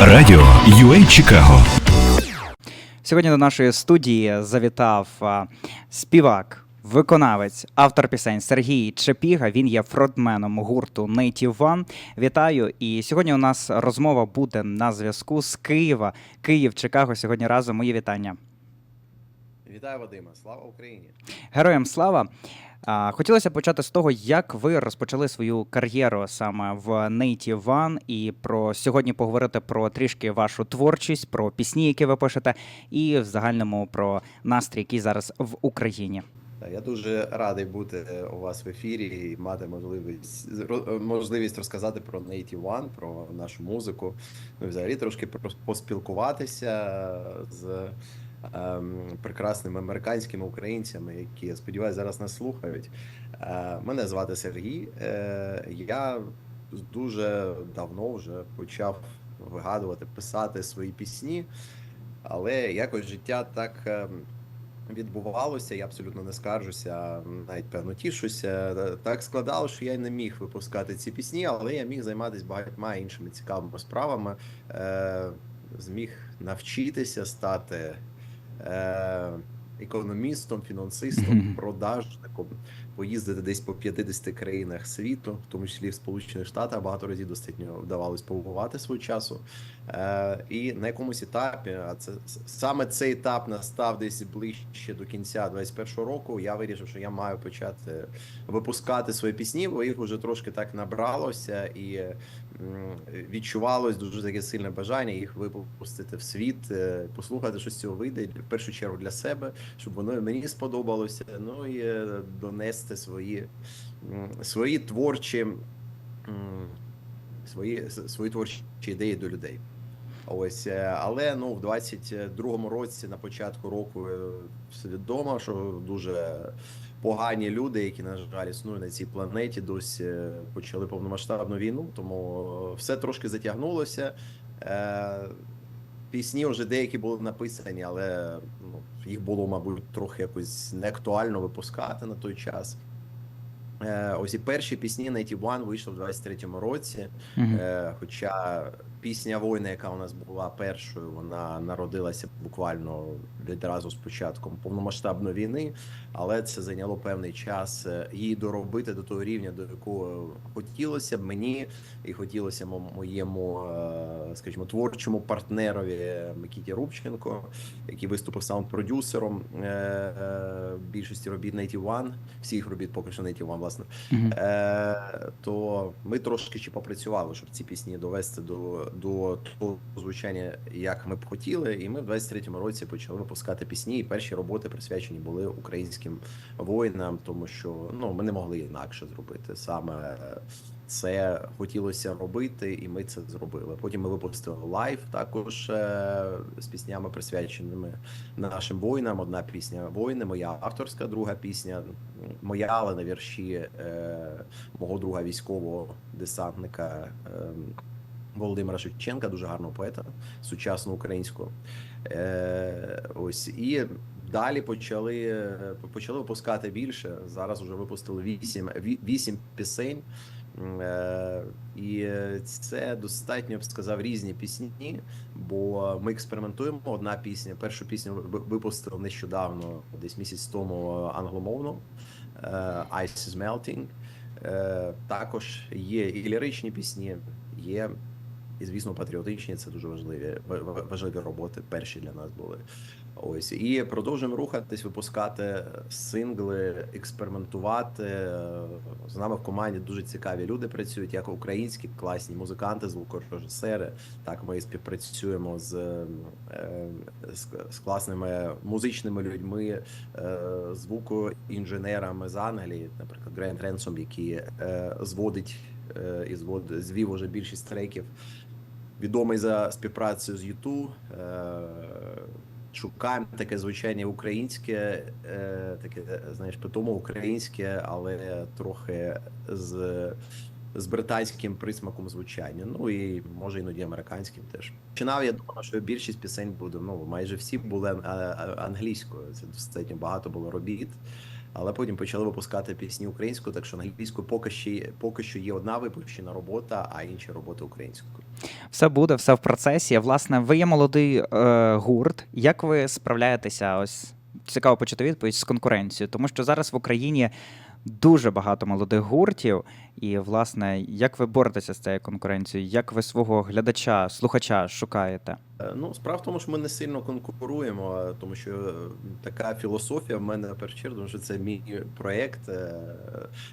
Радіо UA Чикаго. Сьогодні до нашої студії завітав співак, виконавець, автор пісень Сергій Чепіга. Він є фронтменом гурту Native One. Вітаю! І сьогодні у нас розмова буде на зв'язку з Києва. Київ, Чикаго. Сьогодні разом. Мої вітання. Вітаю, Вадима! Слава Україні! Героям слава! Хотілося почати з того, як ви розпочали свою кар'єру саме в Native One, і про сьогодні поговорити про трішки вашу творчість, про пісні, які ви пишете, і в загальному про настрій, який зараз в Україні. Я дуже радий бути е, у вас в ефірі і мати можливість ро- можливість розказати про Native One, про нашу музику. Ну, взагалі трошки поспілкуватися з прекрасними американськими українцями, які я сподіваюся зараз нас слухають. Е, мене звати Сергій. Е, я дуже давно вже почав вигадувати, писати свої пісні, але якось життя так. ем, відбувалося, я абсолютно не скаржуся, навіть певно тішуся. Так складало, що я не міг випускати ці пісні, але я міг займатися багатьма іншими цікавими справами. Е, зміг навчитися стати е, економістом, фінансистом, продажником, поїздити десь по 50 країнах світу, в тому числі в Сполучених Штатах, багато разів достатньо вдавалось побувати свого часу. Е, і на якомусь етапі, а це саме цей етап настав десь ближче до кінця 21-го року. Я вирішив, що я маю почати випускати свої пісні, бо їх вже трошки так набралося і відчувалось дуже таке сильне бажання їх випустити в світ, е, послухати, що з цього вийде в першу чергу для себе, щоб воно мені сподобалося. Ну і е, донести свої, свої творчі. Свої свої творчі ідеї до людей. Ось, е, але ну в 22-му році, на початку року, е, все відомо, що дуже погані люди, які на жаль існують на цій планеті, досі е, почали повномасштабну війну. Тому все трошки затягнулося. Пісні вже деякі були написані, але ну, їх було, мабуть, трохи якось неактуально випускати на той час. Е, Ось і перші пісні Native One вийшли в 23-му році. Е, Хоча пісня воїна, яка у нас була першою, вона народилася буквально відразу з початком повномасштабної війни, але це зайняло певний час е, її доробити до того рівня, до якого хотілося б мені, і хотілося моєму, е, скажімо, творчому партнерові Микіті Рубченко, який виступив саунд-продюсером е, більшості робіт Native One, всіх робіт поки що Native One, власне. Мгм. Е, то ми трошки ще попрацювали, щоб ці пісні довести до, до того звучання, як ми б хотіли. І ми в 23-му році почали випускати пісні. І перші роботи присвячені були українським воїнам, тому що ну ми не могли інакше зробити. Саме це хотілося робити, і ми це зробили. Потім ми випустили лайв також е, з піснями, присвяченими нашим воїнам. Одна пісня воїни, моя авторська, друга пісня моя, але на вірші е, мого друга військового десантника е, Володимира Шевченка, дуже гарного поета, сучасного українського. Е, ось і далі почали, почали випускати більше. Зараз вже випустили вісім, вісім пісень. Е, і це достатньо, я б сказав, різні пісні, бо ми експериментуємо. Одна пісня, першу пісню випустили нещодавно, десь місяць тому англомовно. е, Ice is Melting. Е, Також є і ліричні пісні, є і, звісно, патріотичні. Це дуже важливі ва- ва- важливі роботи. Перші для нас були. Ось і продовжуємо рухатись, випускати сингли, експериментувати. З нами в команді дуже цікаві люди працюють, як українські класні музиканти, звукорежисери. Так ми співпрацюємо з, е, з, з класними музичними людьми, е, звукоінженерами з Англії, наприклад, Грент Ренсом, який е, зводить і звод, звів уже більшість треків. Відомий за співпрацею з YouTube. Е, Шукаємо таке звучання українське, е, таке, знаєш, питомо українське, але трохи з, з британським присмаком звучання. Ну і може іноді американським теж. Починав я думав, що більшість пісень буде. Ну майже всі були а- англійською. Це достатньо багато було робіт. Але потім почали випускати пісні українською, так що на англійську поки що поки що є одна випущена робота, а інші роботи українською. Все буде, все в процесі. Власне, ви є молодий е, гурт. Як ви справляєтеся? Ось цікаво почути відповідь з конкуренцією, тому що зараз в Україні дуже багато молодих гуртів. І, власне, як ви боретеся з цією конкуренцією? Як ви свого глядача, слухача шукаєте? Е, Ну, справа в тому, що ми не сильно конкуруємо, тому що е, така філософія в мене тому що це мій проєкт, е,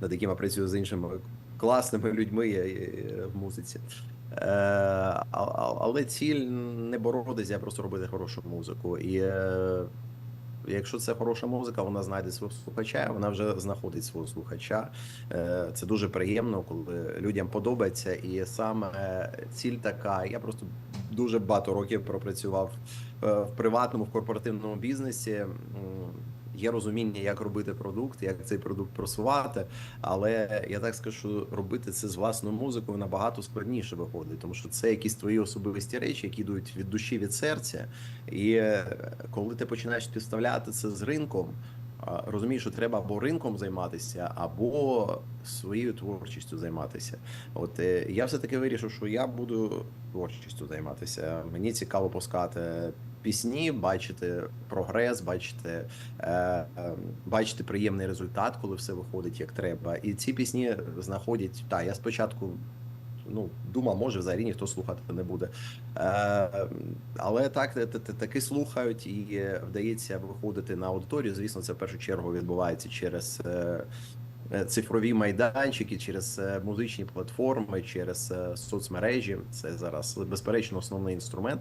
над яким я працюю з іншими класними людьми в музиці. Але ціль не боротися, а просто робити хорошу музику. І якщо це хороша музика, вона знайде свого слухача, вона вже знаходить свого слухача. Е, Це дуже приємно, коли людям подобається. І саме ціль така. Я просто дуже багато років пропрацював е, в приватному, в корпоративному бізнесі. Є розуміння, як робити продукт, як цей продукт просувати. Але я так скажу, робити це з власною музикою набагато складніше виходить, тому що це якісь твої особисті речі, які йдуть від душі, від серця. І е, коли ти починаєш співставляти це з ринком, розумієш, що треба або ринком займатися, або своєю творчістю займатися. От е, я все таки вирішив, що я буду творчістю займатися. Мені цікаво пускати пісні, бачити прогрес, бачити, е, е, бачити приємний результат, коли все виходить як треба. І ці пісні знаходять. Так, я спочатку. Ну, думав, може, взагалі ніхто слухати не буде. Е, але так, таки слухають і вдається виходити на аудиторію. Звісно, це в першу чергу відбувається через е, е, цифрові майданчики, через музичні платформи, через соцмережі. Це зараз безперечно основний інструмент.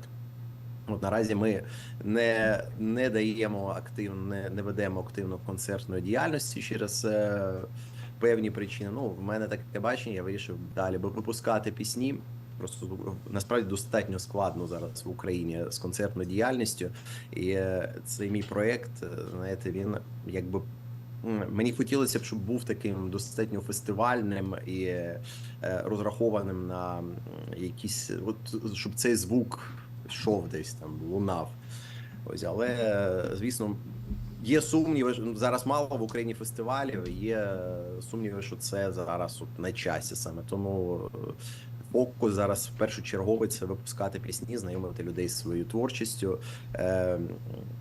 От наразі ми не, не даємо активно, не, не ведемо активно концертної діяльності через е, певні причини. Ну, в мене таке бачення, я вирішив далі випускати пісні. Просто насправді достатньо складно зараз в Україні з концертною діяльністю. І е, цей мій проєкт, е, знаєте, він якби. Мені хотілося б, щоб був таким достатньо фестивальним і е, розрахованим на якісь, от щоб цей звук йшов десь там, лунав. Ось, але е, звісно, є сумніви. Зараз мало в Україні фестивалів. Є е, сумніви, що це зараз от на часі саме. Тому е, фокус зараз в першочерговий це випускати пісні, знайомити людей з своєю творчістю. Е,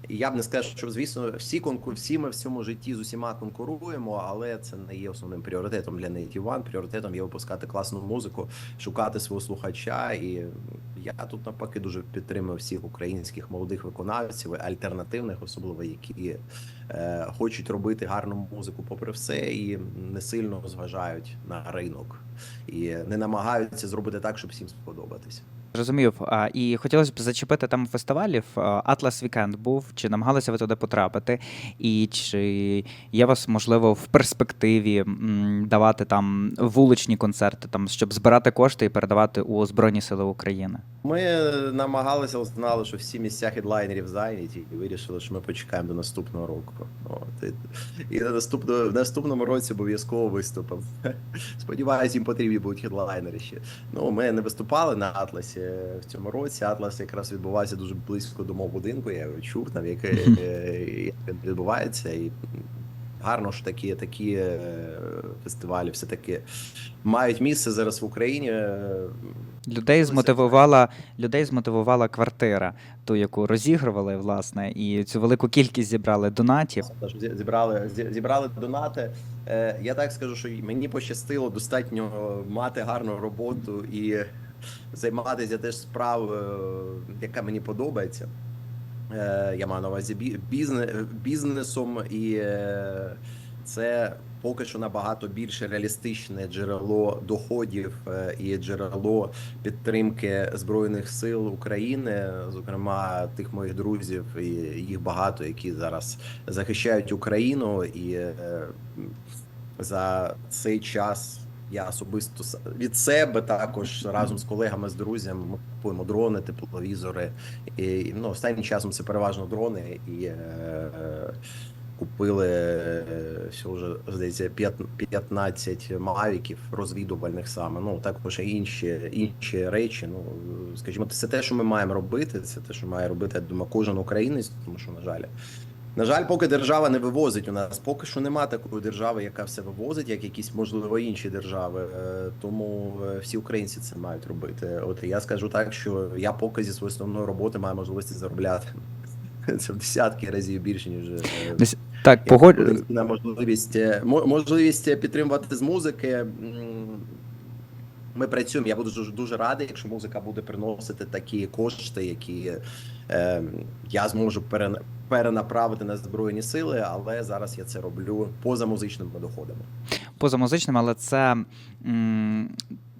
я б не сказав, що звісно, всі конку, всі ми в цьому житті з усіма конкуруємо, але це не є основним пріоритетом для Native One. Пріоритетом є випускати класну музику, шукати свого слухача. І я тут навпаки дуже підтримую всіх українських молодих виконавців, альтернативних, особливо які е, хочуть робити гарну музику, попри все, і не сильно зважають на ринок і не намагаються зробити так, щоб всім сподобатися. Зрозумів. І хотілося б зачепити там фестивалів. Атлас Вікенд був. Чи намагалися ви туди потрапити? І чи є вас можливо в перспективі давати там вуличні концерти, там щоб збирати кошти і передавати у Збройні Сили України? Ми намагалися, знали, що всі місця хедлайнерів зайняті, і вирішили, що ми почекаємо до наступного року. От, і, на наступного, в наступному році обов'язково виступимо. Сподіваюсь, їм потрібні будуть хедлайнери ще. Ну, ми не виступали на Атласі в цьому році. Атлас якраз відбувався дуже близько до мого будинку. Я його чув, там е, як він відбувається. І гарно, що такі, такі е, фестивалі все-таки мають місце зараз в Україні. Е, Людей змотивувала людей змотивувала квартира, ту, яку розігрували, власне, і цю велику кількість зібрали донатів. Зібрали зібрали донати. Е, Я так скажу, що мені пощастило достатньо мати гарну роботу і займатися теж справою, яка мені подобається. Е, Я маю на увазі бізне- бізнесом, і е, це поки що набагато більше реалістичне джерело доходів е, і джерело підтримки збройних сил України, зокрема тих моїх друзів, і їх багато, які зараз захищають Україну, і за цей час. Я особисто від себе також разом з колегами з друзями ми купуємо дрони, тепловізори. І ну, останнім часом це переважно дрони. І е, купили е, вже здається 15 мавіків розвідувальних саме. Ну також інші інші речі. Ну скажімо, це те, що ми маємо робити. Це те, що має робити я думаю, кожен українець, тому що на жаль. На жаль, поки держава не вивозить у нас, поки що нема такої держави, яка все вивозить, як якісь можливо інші держави. Е, Тому е, всі українці це мають робити. От я скажу так, що я поки зі своєї основної роботи маю можливості заробляти. Це в десятки разів більше, ніж е, Так, погодж... потенційна можливість, можливість підтримувати з музики. Ми працюємо. Я буду дуже, дуже радий, якщо музика буде приносити такі кошти, які е, я зможу перенаправити на збройні сили, але зараз я це роблю поза музичними доходами. поза музичним, але це. м,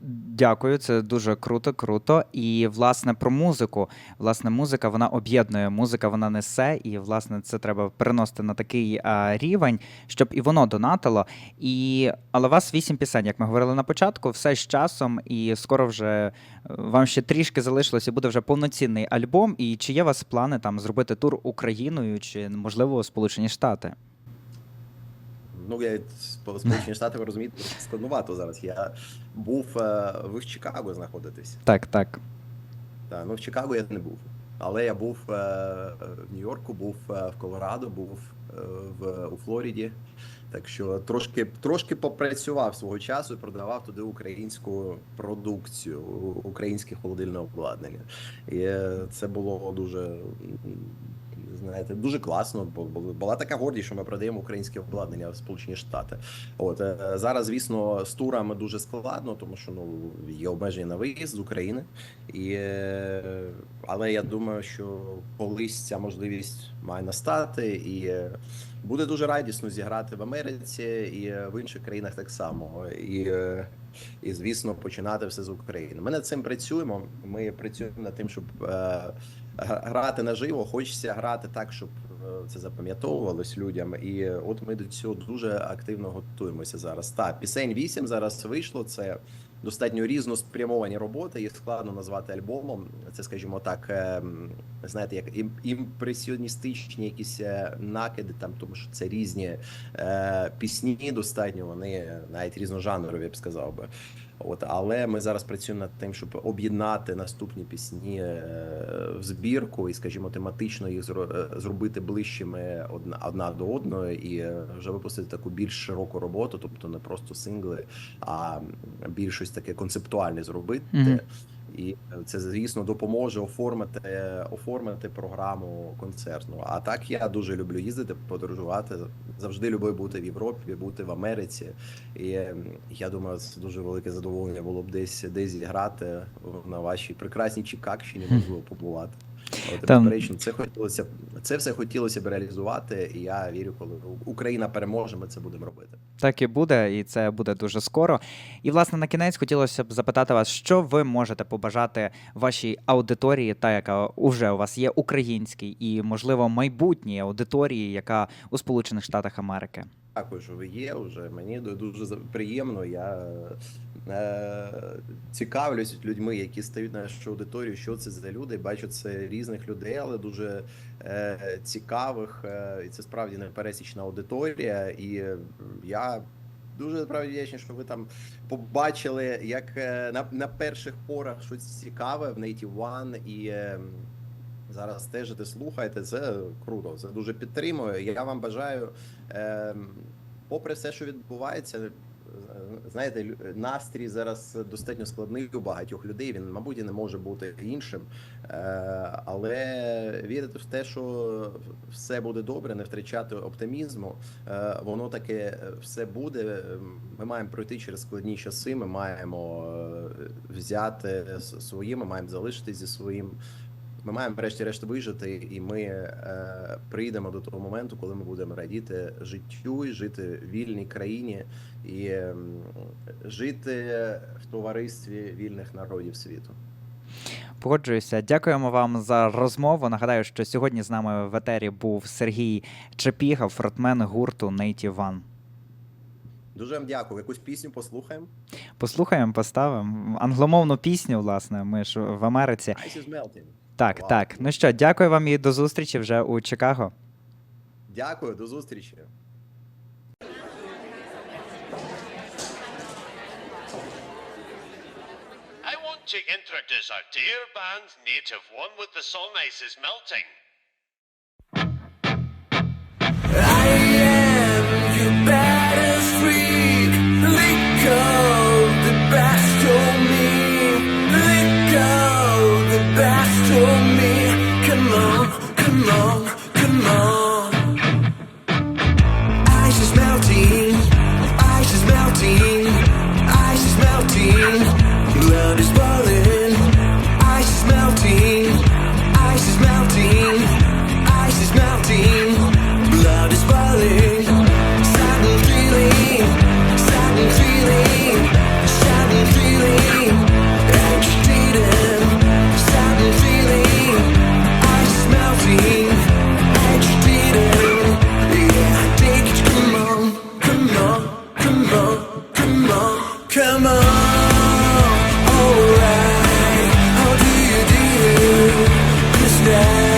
Дякую, це дуже круто, круто. І власне про музику. Власне, музика вона об'єднує, музика вона несе, і власне це треба переносити на такий а, рівень, щоб і воно донатило. І але у вас вісім пісень, як ми говорили на початку, все з часом, і скоро вже е, вам ще трішки залишилось, і буде вже повноцінний альбом. І чи є у вас плани там зробити тур Україною, чи можливо Сполучені Штати? Ну, я по Сполучені Штати ви розумієте, складнувато зараз. Я був е, ви в Чикаго знаходитесь. Так, так. Так, ну в Чикаго я не був. Але я був е, в Нью-Йорку, був е, в Колорадо, був в, у Флориді. Так що трошки, трошки попрацював свого часу і продавав туди українську продукцію, українське холодильне обладнання. І це було дуже. Знаєте, дуже класно, бо бо була така гордість, що ми продаємо українське обладнання в Сполучені Штати. От е, зараз, звісно, з турами дуже складно, тому що ну є обмеження на виїзд з України. І, е, але я думаю, що колись ця можливість має настати, і е, буде дуже радісно зіграти в Америці і е, в інших країнах так само. І, е, і звісно, починати все з України. Ми над цим працюємо. Ми працюємо над тим, щоб е, грати наживо. Хочеться грати так, щоб це запам'ятовувалось людям. І е, от ми до цього дуже активно готуємося зараз. Так, пісень 8 зараз вийшло. Це достатньо різноспрямовані роботи, їх складно назвати альбомом. Це, скажімо так, ем, знаєте, як імпресіоністичні якісь е, накиди, там, тому що це різні е, пісні, достатньо вони навіть різножанрові, я б сказав би. От, але ми зараз працюємо над тим, щоб об'єднати наступні пісні е, в збірку і, скажімо, тематично їх е, зробити ближчими одна, одна до одної і е, вже випустити таку більш широку роботу, тобто не просто сингли, а більш щось таке концептуальне зробити. Мгм. І це, звісно, допоможе оформити, оформити програму концертну. А так я дуже люблю їздити, подорожувати. Завжди любив бути в Європі, бути в Америці. І я думаю, це дуже велике задоволення було б десь десь зіграти на вашій прекрасній Чикагщині, можливо, побувати. От, Там- безперечно, це хотілося це все хотілося б реалізувати. І я вірю, коли Україна переможе, ми це будемо робити. Так і буде, і це буде дуже скоро. І власне на кінець хотілося б запитати вас, що ви можете побажати вашій аудиторії, та яка уже у вас є українській, і можливо майбутній аудиторії, яка у Сполучених Штатах Америки. Дякую, що ви є вже. Мені ду- дуже приємно. Я цікавлюсь людьми, які стають на нашу аудиторію. Що це за люди? Бачу це різних людей, але дуже е, цікавих. Е, і це справді непересічна аудиторія. І е, я дуже справді вдячний, що ви там побачили, як е, на, на перших порах щось цікаве в Native One і. е, Зараз стежите, слухайте, це круто. Це дуже підтримує. Я вам бажаю, ем, попри все, що відбувається, е, знаєте, настрій зараз достатньо складний у багатьох людей. Він, мабуть, і не може бути іншим. Е, але вірити в те, що все буде добре, не втрачати оптимізму. Е, воно таке все буде. Ми маємо пройти через складні часи. Ми маємо е, взяти с- своє, ми маємо залишитись зі своїм. Ми маємо врешті-решт вижити, і ми е, прийдемо до того моменту, коли ми будемо радіти життю і жити в вільній країні і ем, жити в товаристві вільних народів світу. Погоджуюся. Дякуємо вам за розмову. Нагадаю, що сьогодні з нами в етері був Сергій Чепіга, фронтмен гурту Native One. Дуже вам дякую. Якусь пісню послухаємо. Послухаємо, поставимо англомовну пісню. Власне, ми ж в Америці. Ice is melting. Так, Вау. так. Ну що, дякую вам і до зустрічі вже у Чикаго. Дякую, до зустрічі. I want to introduce our dear band Native One with the song Ice is Melting. Come on, alright. How do you do this now?